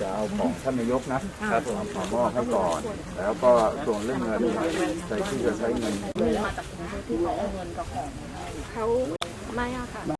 จะเอาของท่านนายกนะครับเอาของมอบให้ก่อน แล้วก็ส่วนเรื่องเงินใครที่จะใช้เงิน เขาไม่อะค่ะ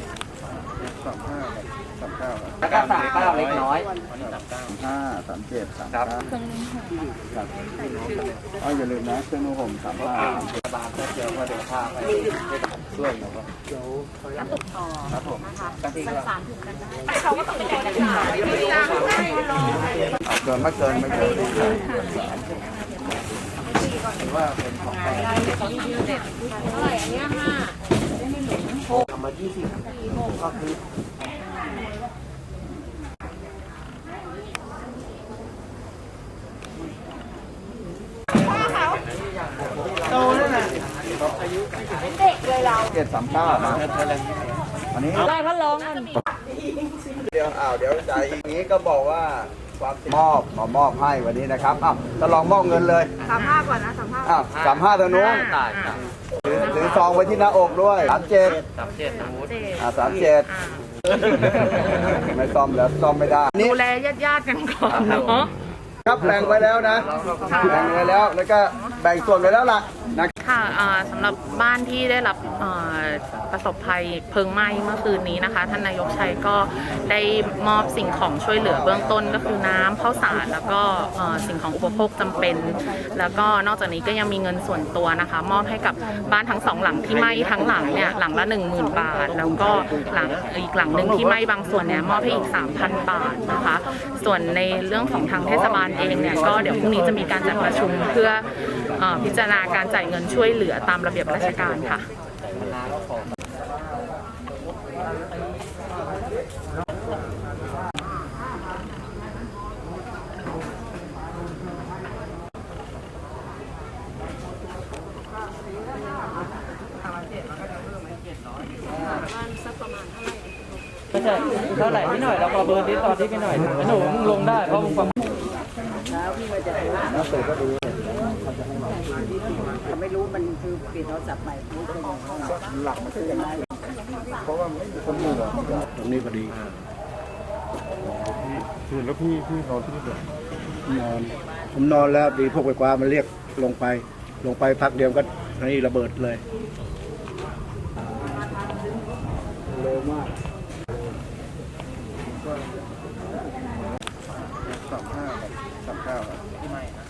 สามห้าสามเก้าแล้วก็สามเก้าเล็กน้อยสามห้าสามเจ็ดสามครับเก้าครับอ๋ออย่าลืมนะเครื่องนุ่งห่มสามห้าบาลก็เจอว่าเดี๋ยวพาไปช่วยหน่อยครับผมกะทิก็เกินไม่เกินไม่เกินถือว่าเป็นของใครทำมายี่สิบ ก็คือเจ็ดสามเก้านะอันนี้ได้พัดลองกันเดี๋ยวอ้าวเดี๋ยวจ่ายอย่างนี้ก็บอกว่าควา มมอบขอมอบให้วันนี้นะครับอ้าวจะลองมอบเงินเลยสามห้าก่อนนะสามห้าอ้าวสามห้าทางนู้นตายครับถือถือซองไว้ที่หน้าอกด้วยสามเจ็ดสามเจ็ดนะวุฒิอ่าสามเจ็ดไม่ซ่อมแล้วซ่อมไม่ได้นี่ดูแลญาติๆกันก่อนเนาะ ครับแบ่งไว้แล้วนะแบ่งไว้แล้วแล้วก็แบ่งส่วนไว้แล้วล่ะนะ ค่ะอ่าสำหรับบ้านที่ได้รับประสบภัยเพลิงไหม้เมื่อคืนนี้นะคะ ท่านนายกชัยก็ได้มอบสิ่งของช่วยเหลือเบื้องต้นก็คือน้ำข้าวสารแล้วก็สิ่งของอุปโภคจำเป็น แล้วก็นอกจากนี้ก็ยังมีเงินส่วนตัวนะคะ มอบให้กับบ้านทั้งสองหลังที่ไหม้ทั้งหลังเนี่ยหลังละ 1 0,000 บาท แล้วก็หลังอีกหลังหนึ่งที่ไหม้บางส่วนเนี่ยมอบให้อีก 3,000 บาทนะคะ ส่วนในเรื่องของทางเทศบาลเองเนี่ยก็เดี๋ยวพรุ่งนี้จะมีการจัดประชุมเพื่ออพิจารณาการจ่ายเงินช่วยเหลือตามระเบียบราชการค่ะไม่ใช่เท่าไหร่พี่หน่อยเราขอเบอร์นี้ตอนที่พี่หน่อยหนูมึงลงได้เพราะมึงฟังไไม่รู้มันคือเปลี่ยนโทรศัพท์ใหม่รู้เป็หลักมันคืออย่างนั้นเพราะว่าไม่มีคนอยู่หรอกตรงนี้พอดีคือแล้วพี่พี่นอนที่นี่เหรอนอนผมนอนแล้วดีพวกไฟฟ้ามันเรียกลงไป ลงไปพักเดียวก็นี่ระเบิดเลยเร็วมาก